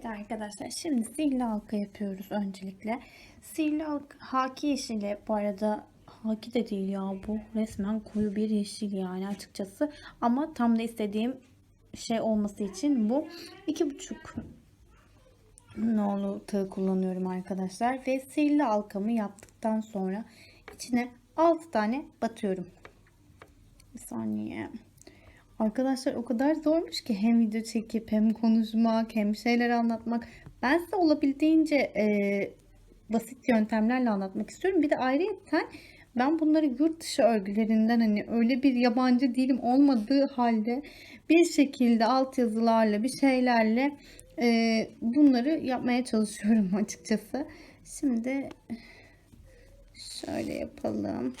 Evet arkadaşlar şimdi sihirli halka yapıyoruz öncelikle. Sihirli halka haki yeşili bu arada haki de değil ya bu resmen koyu bir yeşil yani açıkçası. Ama tam da istediğim şey olması için bu iki buçuk nolu tığ kullanıyorum arkadaşlar. Ve sihirli halkamı yaptıktan sonra içine 6 tane batıyorum. Bir saniye. Arkadaşlar o kadar zormuş ki hem video çekip hem konuşmak hem şeyler anlatmak. Ben size olabildiğince e, basit yöntemlerle anlatmak istiyorum. Bir de ayrıyeten ben bunları yurt dışı örgülerinden hani öyle bir yabancı dilim olmadığı halde bir şekilde altyazılarla bir şeylerle e, bunları yapmaya çalışıyorum açıkçası. Şimdi şöyle yapalım.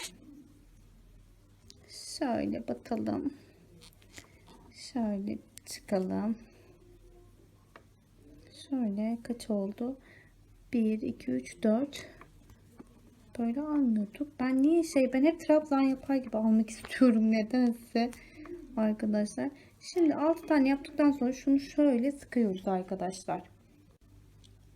Şöyle batalım. Şöyle çıkalım. Şöyle kaç oldu? 1, 2, 3, 4. Böyle almıyorduk. Ben niye şey ben hep trabzan yapar gibi almak istiyorum nedense arkadaşlar. Şimdi 6 tane yaptıktan sonra şunu şöyle sıkıyoruz arkadaşlar.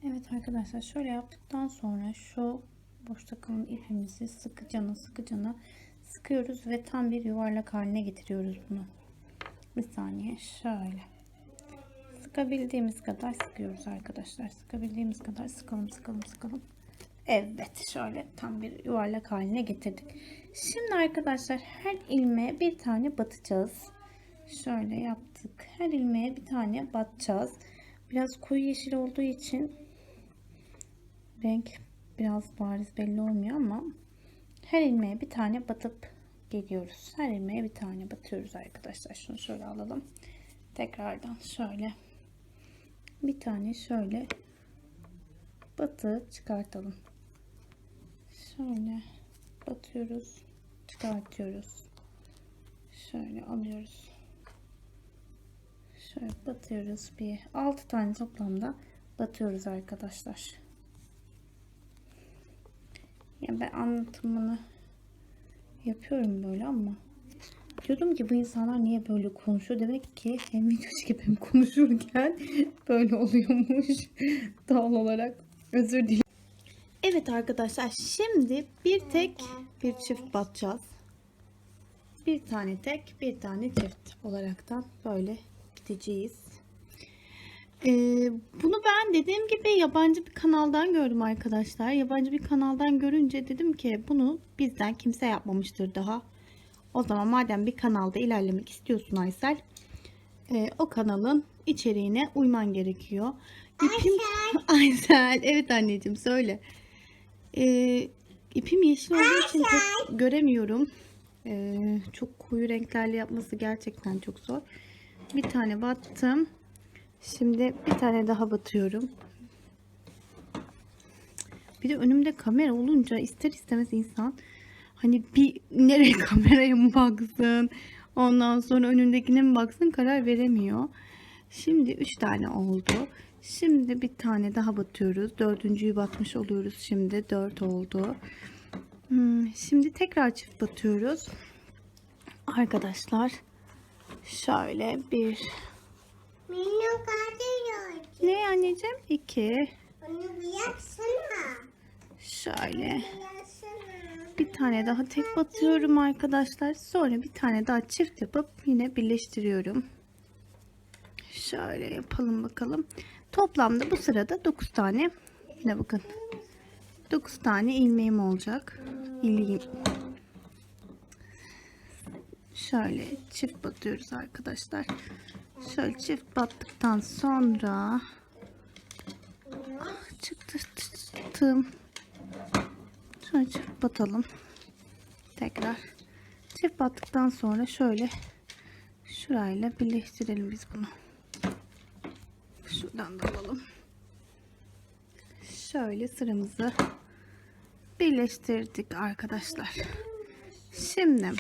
Evet arkadaşlar şöyle yaptıktan sonra şu boşta kalan ipimizi sıkıcana sıkıcana sıkıyoruz ve tam bir yuvarlak haline getiriyoruz bunu. Bir saniye şöyle. Sıkabildiğimiz kadar sıkıyoruz arkadaşlar. Sıkabildiğimiz kadar sıkalım sıkalım sıkalım. Evet şöyle tam bir yuvarlak haline getirdik. Şimdi arkadaşlar her ilmeğe bir tane batacağız. Şöyle yaptık. Her ilmeğe bir tane batacağız. Biraz koyu yeşil olduğu için renk biraz bariz belli olmuyor ama her ilmeğe bir tane batıp geliyoruz. Her ilmeğe bir tane batıyoruz arkadaşlar. Şunu şöyle alalım. Tekrardan şöyle bir tane şöyle batı çıkartalım. Şöyle batıyoruz, çıkartıyoruz. Şöyle alıyoruz. Şöyle batıyoruz. Bir 6 tane toplamda batıyoruz arkadaşlar. Yani ben anlatımını yapıyorum böyle ama diyordum ki bu insanlar niye böyle konuşuyor demek ki hem video çekip hem konuşurken böyle oluyormuş doğal olarak özür dilerim. Evet arkadaşlar şimdi bir tek bir çift batacağız. Bir tane tek bir tane çift olaraktan böyle gideceğiz. Ee, bunu ben dediğim gibi yabancı bir kanaldan gördüm arkadaşlar. Yabancı bir kanaldan görünce dedim ki bunu bizden kimse yapmamıştır daha. O zaman madem bir kanalda ilerlemek istiyorsun Aysel, e, o kanalın içeriğine uyman gerekiyor. İpim... Aysel. Evet anneciğim söyle. E, ipim yeşil olduğu için pek göremiyorum. E, çok koyu renklerle yapması gerçekten çok zor. Bir tane battım. Şimdi bir tane daha batıyorum. Bir de önümde kamera olunca ister istemez insan hani bir nereye kameraya mı baksın ondan sonra önündekine mi baksın karar veremiyor. Şimdi 3 tane oldu. Şimdi bir tane daha batıyoruz. Dördüncüyü batmış oluyoruz şimdi. 4 oldu. Hmm, şimdi tekrar çift batıyoruz. Arkadaşlar şöyle bir Ne anneciğim? 2 Onu bir yapsana. şöyle bir tane daha tek batıyorum arkadaşlar. Sonra bir tane daha çift yapıp yine birleştiriyorum. Şöyle yapalım bakalım. Toplamda bu sırada 9 tane yine bakın 9 tane ilmeğim olacak. İlmeğim. Şöyle çift batıyoruz arkadaşlar. Şöyle çift battıktan sonra ah, çıktı tığım. Şöyle çift batalım. Tekrar çift battıktan sonra şöyle şurayla birleştirelim biz bunu. Şuradan da alalım. Şöyle sıramızı birleştirdik arkadaşlar. Şimdi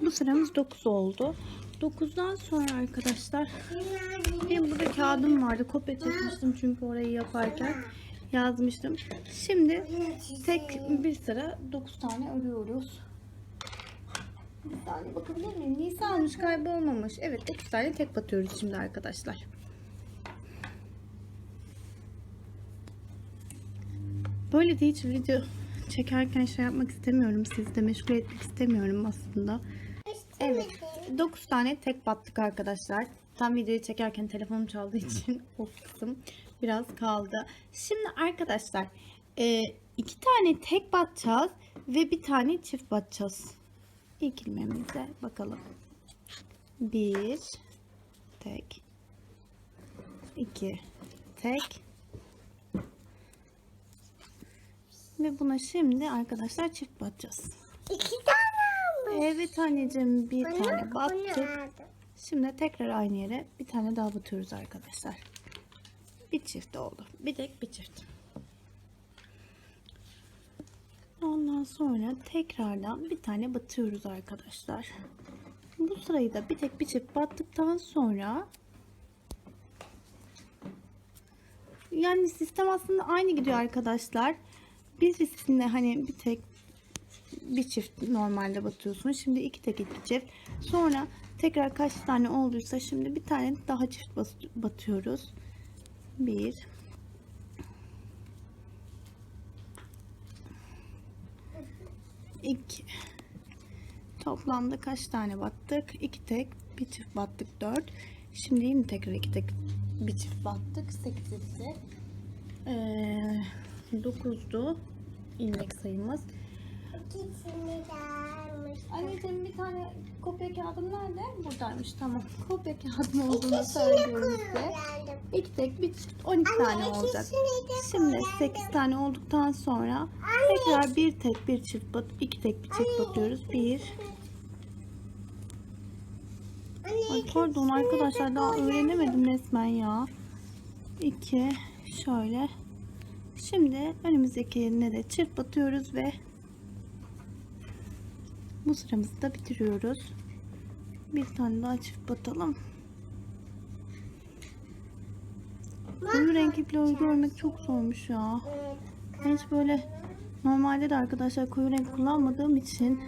bu sıramız 9 oldu. 9'dan sonra arkadaşlar benim burada kağıdım vardı. Kopya çekmiştim çünkü orayı yaparken yazmıştım. Şimdi tek bir sıra 9 tane örüyoruz. Bir tane bakabilir miyim? Nisa almış kaybolmamış. Evet 9 tane tek batıyoruz şimdi arkadaşlar. Böyle de hiç video çekerken şey yapmak istemiyorum. Sizi de meşgul etmek istemiyorum aslında. Evet. 9 tane tek battık arkadaşlar. Tam videoyu çekerken telefonum çaldığı için o kısım biraz kaldı. Şimdi arkadaşlar e, iki tane tek batacağız ve bir tane çift batacağız. İlk ilmeğimize bakalım. Bir tek iki tek ve buna şimdi arkadaşlar çift batacağız. İki tane? Evet anneciğim bir Bunu- tane battık. Şimdi tekrar aynı yere bir tane daha batıyoruz arkadaşlar. Bir çift oldu. Bir tek bir çift. Ondan sonra tekrardan bir tane batıyoruz arkadaşlar. Bu sırayı da bir tek bir çift battıktan sonra yani sistem aslında aynı gidiyor arkadaşlar. Biz sizinle hani bir tek bir çift normalde batıyorsun. Şimdi iki tek iki çift. Sonra tekrar kaç tane olduysa şimdi bir tane daha çift batıyoruz. Bir. iki. Toplamda kaç tane battık? İki tek, bir çift battık dört. Şimdi yine tekrar iki tek, bir çift battık. Sekiz etti. Ee, dokuzdu ilmek sayımız. İkisini de almış. Anneciğim bir tane kopya kağıdım nerede? Buradaymış tamam. Kopya kağıdım olduğunu kullandım. İki tek bir çift 12 Anne, tane olacak. Şimdi kullandım. 8 tane olduktan sonra Anne. tekrar bir tek bir çift bat, iki tek bir çift batıyoruz. Bir. Anne, Ay pardon arkadaşlar daha öğrenemedim resmen ya. İki. Şöyle. Şimdi önümüzdeki yerine de çift batıyoruz ve bu sıramızı da bitiriyoruz. Bir tane daha çift batalım. Koyu renk iple örgü örmek çok zormuş ya. Ben hiç böyle normalde de arkadaşlar koyu renk kullanmadığım için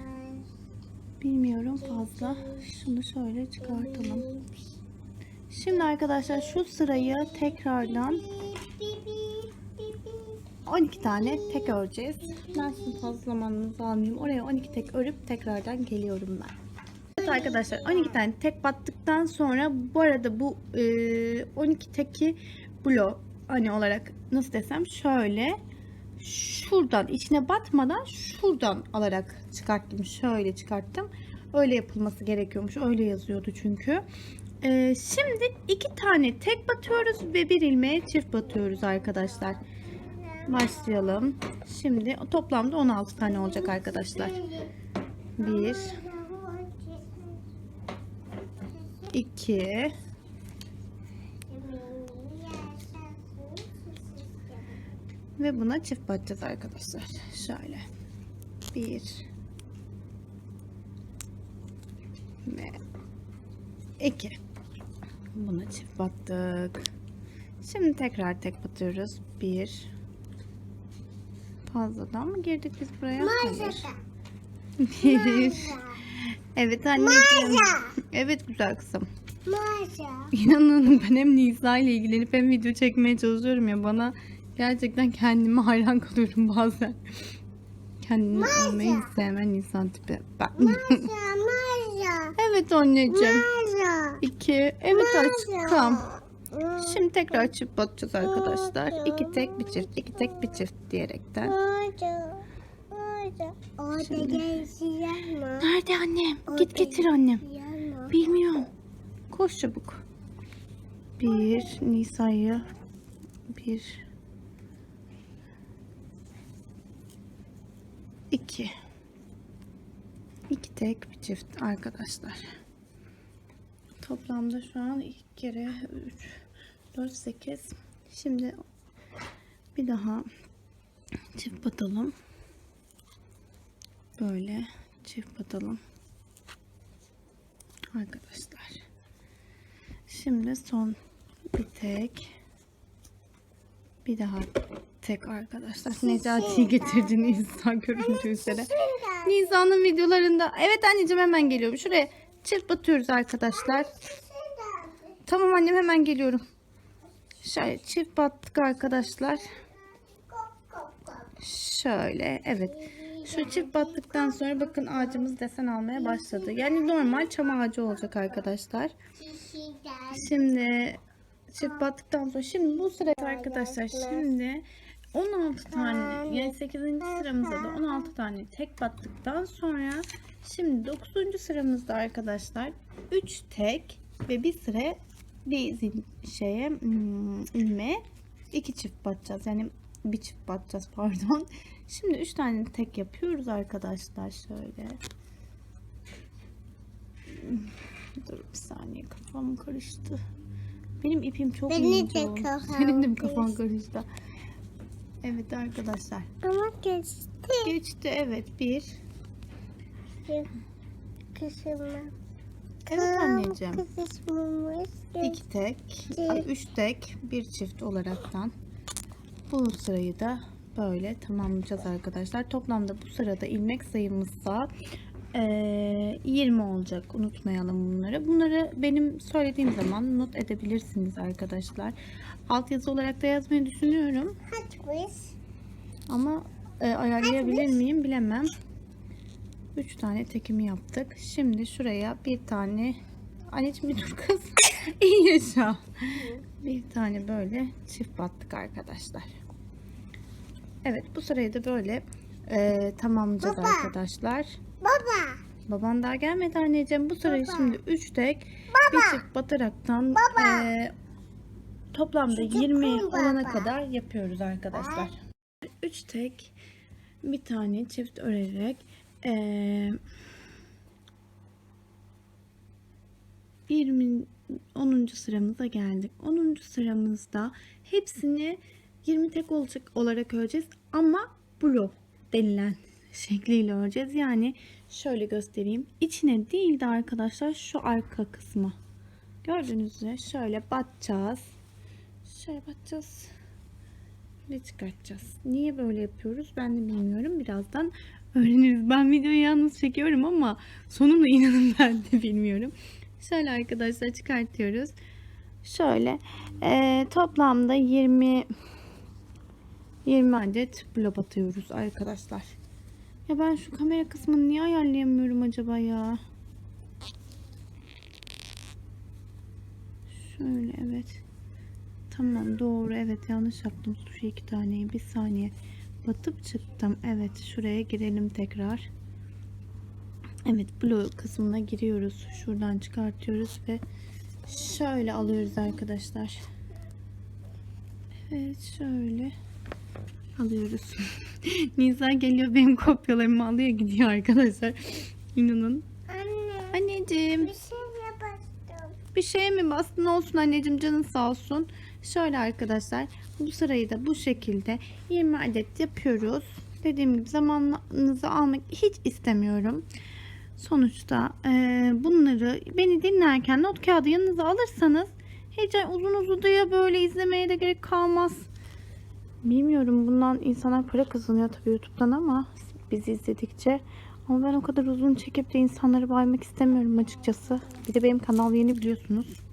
bilmiyorum fazla. Şunu şöyle çıkartalım. Şimdi arkadaşlar şu sırayı tekrardan 12 tane tek öreceğiz. Ben sizin fazla zamanınızı almayayım. Oraya 12 tek örüp tekrardan geliyorum ben. Evet arkadaşlar 12 tane tek battıktan sonra bu arada bu e, 12 teki blok hani olarak nasıl desem şöyle şuradan içine batmadan şuradan alarak çıkarttım. Şöyle çıkarttım. Öyle yapılması gerekiyormuş. Öyle yazıyordu çünkü. E, şimdi iki tane tek batıyoruz ve bir ilmeğe çift batıyoruz arkadaşlar. Başlayalım. Şimdi toplamda 16 tane olacak arkadaşlar. 1 2 ve buna çift batacağız arkadaşlar. Şöyle. 1 ve 2 buna çift battık. Şimdi tekrar tek batıyoruz. 1 Fazladan mı girdik biz buraya? Hayır. Bir. Evet anneciğim. Evet güzel kızım. Maşa. İnanın ben hem Nisa ile ilgilenip hem video çekmeye çalışıyorum ya bana gerçekten kendime hayran kalıyorum bazen. Kendini olmayı hiç sevmen insan tipi. Ben. Maşa. Maşa. evet anneciğim. Maşa. İki. Evet aşkım. Şimdi tekrar çift batacağız arkadaşlar. İki tek bir çift, iki tek bir çift diyerekten. Şimdi-? Nerede annem? Git getir annem. Bilmiyorum. Koş çabuk. Bir Nisa'yı bir iki iki tek bir çift arkadaşlar. Toplamda şu an iki kere üç dört sekiz. Şimdi bir daha çift batalım. Böyle çift batalım arkadaşlar. Şimdi son bir tek bir daha tek arkadaşlar. Necati'yi getirdi Nisa göründüğü üzere. Nisa'nın videolarında evet anneciğim hemen geliyorum. Şuraya çift batıyoruz arkadaşlar. Tamam annem hemen geliyorum. Şöyle çift battık arkadaşlar. Şöyle evet. Şu çift battıktan sonra bakın ağacımız desen almaya başladı. Yani normal çam ağacı olacak arkadaşlar. Şimdi çift battıktan sonra şimdi bu sırada arkadaşlar şimdi 16 tane yani 8. sıramızda da 16 tane tek battıktan sonra şimdi 9. sıramızda arkadaşlar 3 tek ve bir sıra bir zil şeye hmm, ilme iki çift batacağız. Yani bir çift batacağız pardon. Şimdi 3 tane tek yapıyoruz arkadaşlar şöyle. Dur bir saniye kafam karıştı. Benim ipim çok Benim de ince. oldu. kafam Senin de mi kafan karıştı? Evet arkadaşlar. Ama geçti. Geçti evet bir. Kısımı. Evet anneciğim. İki tek, ay, üç tek, bir çift olaraktan bu sırayı da böyle tamamlayacağız arkadaşlar. Toplamda bu sırada ilmek sayımızsa eee, 20 olacak. Unutmayalım bunları. Bunları benim söylediğim zaman not edebilirsiniz arkadaşlar. Altyazı olarak da yazmayı düşünüyorum. Biz. Ama e, ayarlayabilir miyim bilemem. 3 tane tekimi yaptık. Şimdi şuraya bir tane anneciğim bir dur kız. İyi yaşa. Bir tane böyle çift battık arkadaşlar. Evet bu sırayı da böyle e, tamamlayacağız Baba. arkadaşlar. Baba. Baban daha gelmedi anneciğim. Bu sırayı Baba. şimdi 3 tek bir çift bataraktan Baba. e, toplamda Çocuk 20 mu olana baba? kadar yapıyoruz arkadaşlar. 3 tek bir tane çift örerek e, 20 10. sıramıza geldik. 10. sıramızda hepsini 20 tek olacak olarak öreceğiz ama blok denilen şekliyle öreceğiz. Yani şöyle göstereyim. İçine değil de arkadaşlar şu arka kısmı. Gördüğünüz üzere şöyle batacağız. Şöyle batacağız. Ve çıkartacağız. Niye böyle yapıyoruz ben de bilmiyorum. Birazdan öğreniriz. Ben videoyu yalnız çekiyorum ama sonunu inanın ben de bilmiyorum. Şöyle arkadaşlar çıkartıyoruz. Şöyle eee, toplamda 20 20 adet blok atıyoruz arkadaşlar. Ya ben şu kamera kısmını niye ayarlayamıyorum acaba ya? Şöyle evet. Tamam doğru evet yanlış yaptım. Şu iki taneyi bir saniye batıp çıktım. Evet şuraya girelim tekrar. Evet blok kısmına giriyoruz. Şuradan çıkartıyoruz ve şöyle alıyoruz arkadaşlar. Evet şöyle alıyoruz. Nisa geliyor benim kopyalarımı alıyor gidiyor arkadaşlar. İnanın. Anne. Anneciğim Bir şey yapastım. bir şeye mi bastın olsun anneciğim canın sağ olsun. Şöyle arkadaşlar bu sırayı da bu şekilde 20 adet yapıyoruz. Dediğim gibi zamanınızı almak hiç istemiyorum. Sonuçta eee, bunları beni dinlerken not kağıdı yanınıza alırsanız hiç uzun uzadıya böyle izlemeye de gerek kalmaz. Bilmiyorum bundan insanlar para kazanıyor tabii YouTube'dan ama bizi izledikçe. Ama ben o kadar uzun çekip de insanları baymak istemiyorum açıkçası. Bir de benim kanal yeni biliyorsunuz.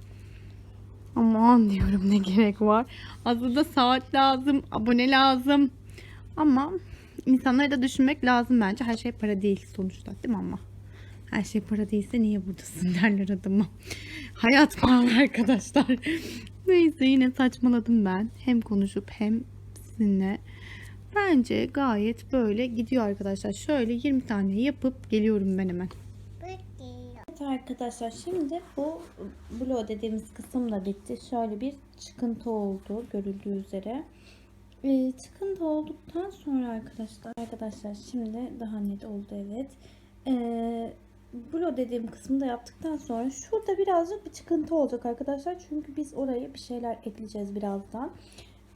Aman diyorum ne gerek var. Aslında saat lazım, abone lazım. Ama insanları da düşünmek lazım bence. Her şey para değil sonuçta değil mi ama? Her şey para değilse niye buradasın derler adama. Hayat pahalı arkadaşlar. Neyse yine saçmaladım ben. Hem konuşup hem sizinle. Bence gayet böyle gidiyor arkadaşlar. Şöyle 20 tane yapıp geliyorum ben hemen. Arkadaşlar şimdi bu bloğu dediğimiz kısım da bitti. Şöyle bir çıkıntı oldu görüldüğü üzere. Ee, çıkıntı olduktan sonra arkadaşlar arkadaşlar şimdi daha net oldu evet. Ee, bloğu dediğim kısmı da yaptıktan sonra şurada birazcık bir çıkıntı olacak arkadaşlar. Çünkü biz oraya bir şeyler ekleyeceğiz birazdan.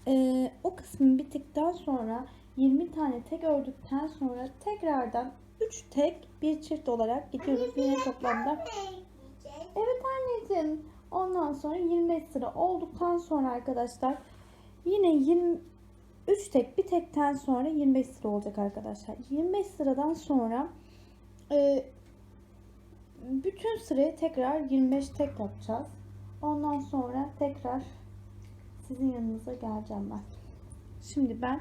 Ee, o kısmı bittikten sonra 20 tane tek ördükten sonra tekrardan 3 tek bir çift olarak gidiyoruz. Yine toplamda Evet anneciğim. Ondan sonra 25 sıra olduktan sonra arkadaşlar yine 23 tek bir tekten sonra 25 sıra olacak arkadaşlar. 25 sıradan sonra e, bütün sırayı tekrar 25 tek yapacağız. Ondan sonra tekrar sizin yanınıza geleceğim ben. Şimdi ben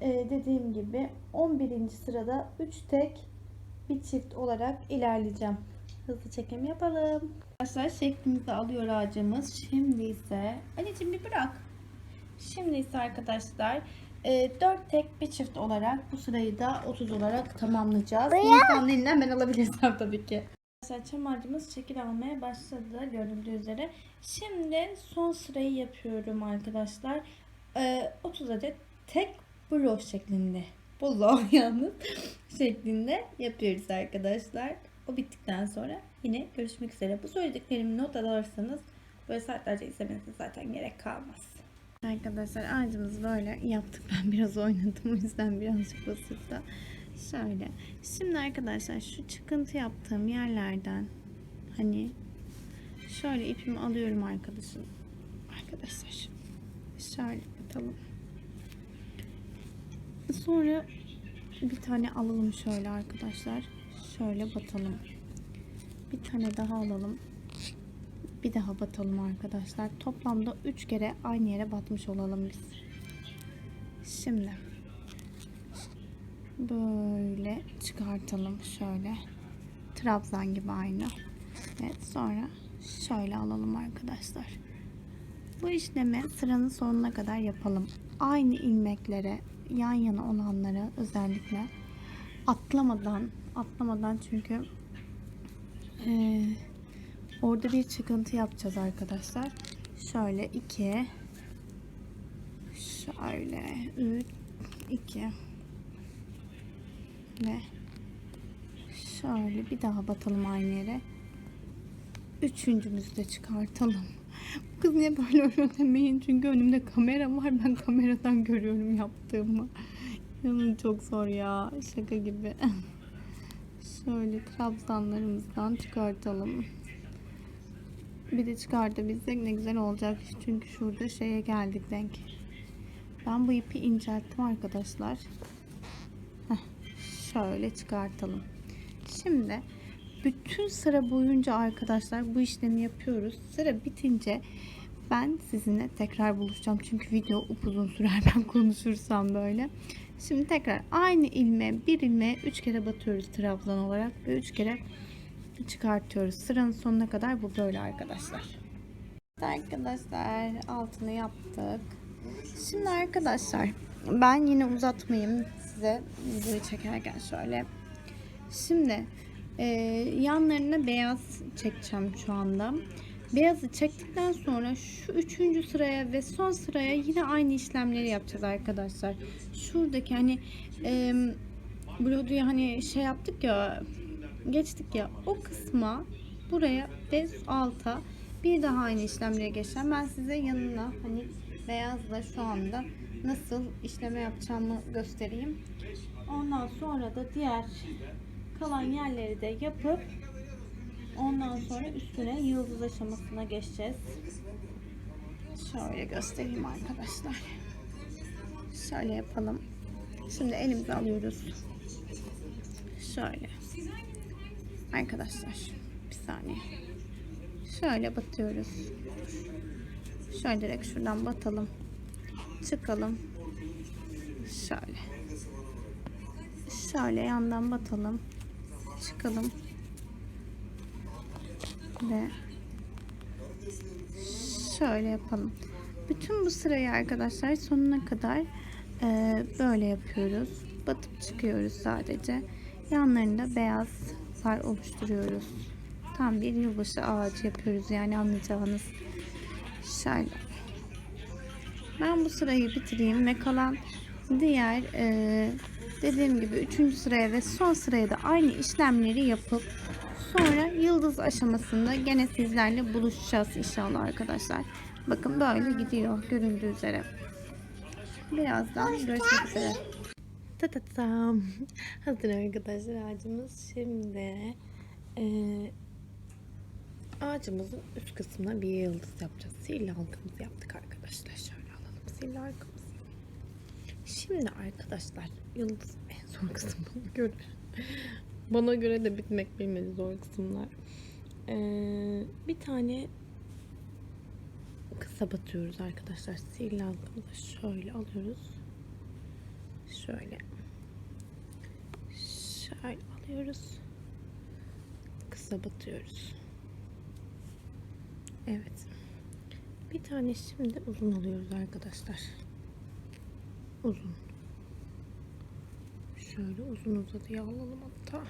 e, dediğim gibi 11. sırada 3 tek bir çift olarak ilerleyeceğim. Hızlı çekim yapalım. Arkadaşlar şeklimizi alıyor ağacımız. Şimdi ise anneciğim bir bırak. Şimdi ise arkadaşlar 4 tek bir çift olarak bu sırayı da 30 olarak tamamlayacağız. İnsanın elinden ben alabilirsem tabii ki. Arkadaşlar çam ağacımız şekil almaya başladı görüldüğü üzere. Şimdi son sırayı yapıyorum arkadaşlar. Ee, 30 adet tek blok şeklinde. Blok yalnız şeklinde yapıyoruz arkadaşlar. O bittikten sonra yine görüşmek üzere. Bu söylediklerimi not alırsanız böyle saatlerce izlemenize zaten gerek kalmaz. Arkadaşlar ağacımızı böyle yaptık. Ben biraz oynadım o yüzden birazcık basıttı. Şöyle. Şimdi arkadaşlar şu çıkıntı yaptığım yerlerden hani şöyle ipimi alıyorum arkadaşım. Arkadaşlar. Şöyle atalım. Sonra bir tane alalım şöyle arkadaşlar. Şöyle batalım. Bir tane daha alalım. Bir daha batalım arkadaşlar. Toplamda 3 kere aynı yere batmış olalım biz. Şimdi böyle çıkartalım şöyle. Trabzan gibi aynı. Evet sonra şöyle alalım arkadaşlar. Bu işlemi sıranın sonuna kadar yapalım. Aynı ilmeklere yan yana olanlara özellikle atlamadan atlamadan çünkü eee Orada bir çıkıntı yapacağız arkadaşlar. Şöyle 2 şöyle 3 2 ve şöyle bir daha batalım aynı yere. Üçüncümüzü de çıkartalım. Kız niye böyle örüyor demeyin. Çünkü önümde kamera var. Ben kameradan görüyorum yaptığımı. İnanın çok zor ya. Şaka gibi. Şöyle trabzanlarımızdan çıkartalım. Bir de çıkartabilsek ne güzel olacak. Çünkü şurada şeye geldik denk. Ben bu ipi incelttim arkadaşlar. Heh, şöyle çıkartalım. Şimdi bütün sıra boyunca arkadaşlar bu işlemi yapıyoruz. Sıra bitince ben sizinle tekrar buluşacağım. Çünkü video upuzun sürer ben konuşursam böyle. Şimdi tekrar aynı ilmeğe bir ilmeğe 3 kere batıyoruz trabzan olarak ve 3 kere çıkartıyoruz. Sıranın sonuna kadar bu böyle arkadaşlar. Arkadaşlar altını yaptık. Şimdi arkadaşlar ben yine uzatmayayım size videoyu çekerken şöyle. Şimdi e, yanlarına beyaz çekeceğim şu anda. Beyazı çektikten sonra şu üçüncü sıraya ve son sıraya yine aynı işlemleri yapacağız arkadaşlar. Şuradaki hani e, bloduyu hani şey yaptık ya geçtik ya o kısma buraya ve alta bir daha aynı işlemleri geçeceğim. Ben size yanına hani beyazla şu anda nasıl işleme yapacağımı göstereyim. Ondan sonra da diğer kalan yerleri de yapıp ondan sonra üstüne yıldız aşamasına geçeceğiz. Şöyle göstereyim arkadaşlar. Şöyle yapalım. Şimdi elimize alıyoruz. Şöyle. Arkadaşlar bir saniye. Şöyle batıyoruz. Şöyle direkt şuradan batalım. Çıkalım. Şöyle. Şöyle yandan batalım. Çıkalım. Ve şöyle yapalım. Bütün bu sırayı arkadaşlar sonuna kadar e, böyle yapıyoruz. Batıp çıkıyoruz sadece. Yanlarında beyaz far oluşturuyoruz. Tam bir yılbaşı ağacı yapıyoruz yani anlayacağınız. Şöyle. Ben bu sırayı bitireyim ve kalan diğer e, dediğim gibi üçüncü sıraya ve son sıraya da aynı işlemleri yapıp sonra yıldız aşamasında gene sizlerle buluşacağız inşallah arkadaşlar. Bakın böyle gidiyor görüldüğü üzere. Birazdan görüşmek üzere. Ta ta tam. Hazır arkadaşlar ağacımız. Şimdi e, ağacımızın üst kısmına bir yıldız yapacağız. Sihirli halkamızı yaptık arkadaşlar. Şöyle alalım sihirli halkamızı. Şimdi arkadaşlar yıldız en zor kısım bana göre. bana göre de bitmek bilmedi zor kısımlar. Ee, bir tane kısa batıyoruz arkadaşlar. Sihirli halkamızı şöyle alıyoruz. şöyle şöyle alıyoruz. Kısa batıyoruz. Evet. Bir tane şimdi uzun alıyoruz arkadaşlar. Uzun. Şöyle uzun uzadıya alalım hatta.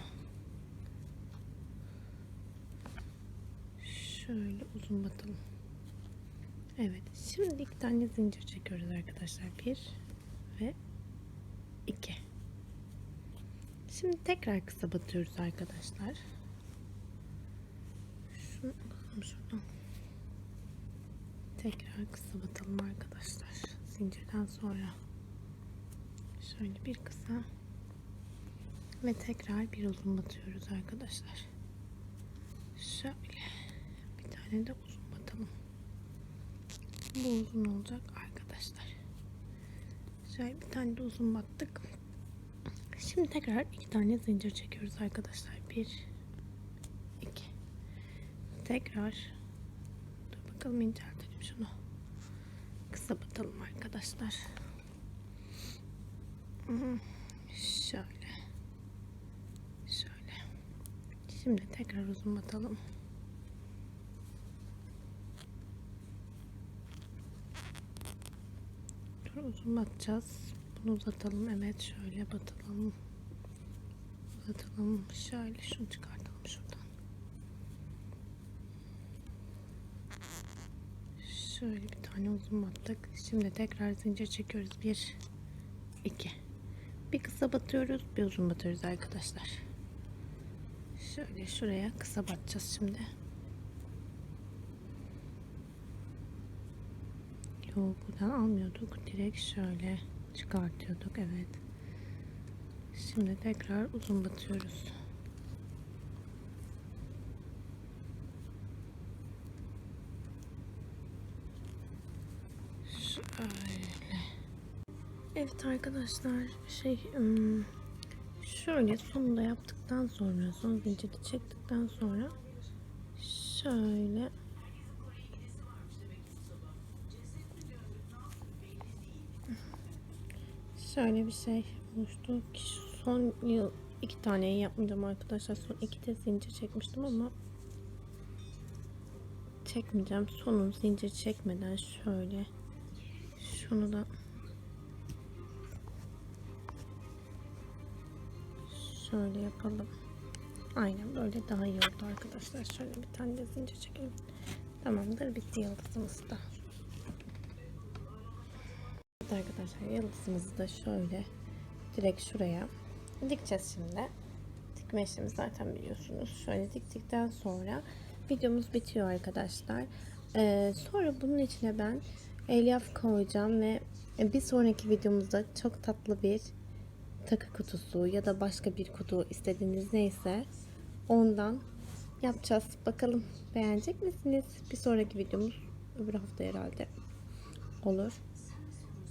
Şöyle uzun batalım. Evet. Şimdi iki tane zincir çekiyoruz arkadaşlar. Bir ve iki. Şimdi tekrar kısa batıyoruz arkadaşlar. Şunu alalım şuradan. Tekrar kısa batalım arkadaşlar. Zincirden sonra. Şöyle bir kısa ve tekrar bir uzun batıyoruz arkadaşlar. Şöyle bir tane de uzun batalım. Bu uzun olacak arkadaşlar. Şöyle bir tane de uzun battık. Şimdi tekrar iki tane zincir çekiyoruz arkadaşlar. Bir, iki. Tekrar. Dur bakalım inceltelim şunu. Kısa batalım arkadaşlar. Şöyle. Şöyle. Şimdi tekrar uzun batalım. Dur uzun batacağız. Bunu uzatalım. Evet şöyle batalım. Uzatalım. Şöyle şunu çıkartalım şuradan. Şöyle bir tane uzun battık. Şimdi tekrar zincir çekiyoruz. Bir, iki. Bir kısa batıyoruz, bir uzun batıyoruz arkadaşlar. Şöyle şuraya kısa batacağız şimdi. Yok buradan almıyorduk. Direkt şöyle çıkartıyorduk. Evet. Şimdi tekrar uzun batıyoruz. Şöyle. Evet arkadaşlar şey şöyle sonunda yaptıktan sonra son zinciri çektikten sonra şöyle şöyle bir şey oluştu ki son yıl iki taneyi yapmayacağım arkadaşlar. Son iki de zincir çekmiştim ama çekmeyeceğim. Sonun zincir çekmeden şöyle şunu da Şöyle yapalım. Aynen böyle daha iyi oldu arkadaşlar. Şöyle bir tane de zincir çekelim. Tamamdır. Bitti yıldızımız da. Evet arkadaşlar yıldızımızı da şöyle direkt şuraya dikeceğiz şimdi. Dikme işlemi zaten biliyorsunuz. Şöyle diktikten sonra videomuz bitiyor arkadaşlar. Ee, sonra bunun içine ben elyaf koyacağım ve bir sonraki videomuzda çok tatlı bir takı kutusu ya da başka bir kutu istediğiniz neyse ondan yapacağız. Bakalım beğenecek misiniz? Bir sonraki videomuz öbür hafta herhalde olur.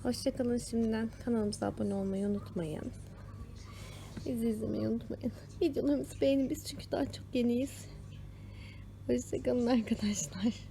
Hoşçakalın şimdiden. Kanalımıza abone olmayı unutmayın. Bizi izlemeyi unutmayın. Videolarımızı beğenin biz çünkü daha çok yeniyiz. Hoşçakalın arkadaşlar.